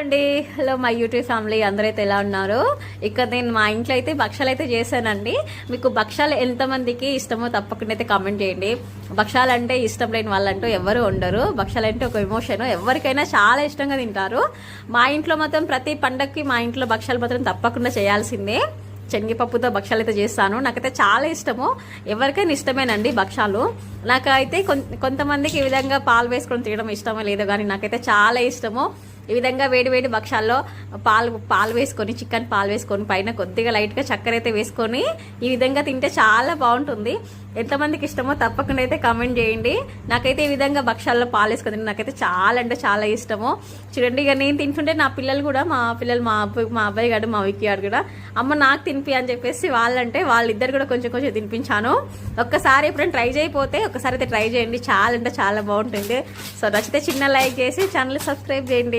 అండి. హలో మా YouTube family అందరైతే ఎలా ఉన్నారు? ఇక్కడ నేను మా ఇంట్లో అయితే భక్షాలు అయితే చేశానండి. మీకు భక్షాలు ఎంతమందికి ఇష్టమో తప్పకుండా అయితే కామెంట్ చేయండి. భక్షాలు అంటే ఇష్టం లేని వాళ్ళంటూ ఎవరు ఉండరు. భక్షాలు అంటే ఒక ఎమోషన్ ఎవరికైనా చాలా ఇష్టంగా తింటారు. మా ఇంట్లో మాత్రం ప్రతి పండగకి మా ఇంట్లో భక్షాలు మాత్రం తప్పకుండా చేయాల్సిందే. శనగపప్పుతో భక్షాలు అయితే చేస్తాను. నాకైతే చాలా ఇష్టము. ఎవరికైనా ఇష్టమేనండి భక్షాలు. నాకైతే కొంతమందికి ఈ విధంగా పాలు వేసుకొని తినడం ఇష్టమో లేదో కానీ నాకైతే చాలా ఇష్టము. ఈ విధంగా వేడి వేడి భక్షాల్లో పాలు పాలు వేసుకొని చికెన్ పాలు వేసుకొని పైన కొద్దిగా లైట్గా చక్కెర అయితే వేసుకొని ఈ విధంగా తింటే చాలా బాగుంటుంది. ఎంతమందికి ఇష్టమో తప్పకుండా అయితే కమెంట్ చేయండి. నాకైతే ఈ విధంగా భక్షాల్లో పాలు వేసుకొని నాకైతే చాలా అంటే చాలా ఇష్టము. చూడండి ఇక నేను తింటుంటే నా పిల్లలు కూడా మా పిల్లలు మా అబ్బాయి మా అబ్బాయి గారు మా విక్కి గారు కూడా అమ్మ నాకు తినిపి అని చెప్పేసి వాళ్ళంటే వాళ్ళిద్దరు కూడా కొంచెం కొంచెం తినిపించాను. ఒక్కసారి ఎప్పుడైనా ట్రై చేయకపోతే ఒకసారి అయితే ట్రై చేయండి. చాలా అంటే చాలా బాగుంటుంది. సో నచ్చితే చిన్న లైక్ చేసి ఛానల్ సబ్స్క్రైబ్ చేయండి.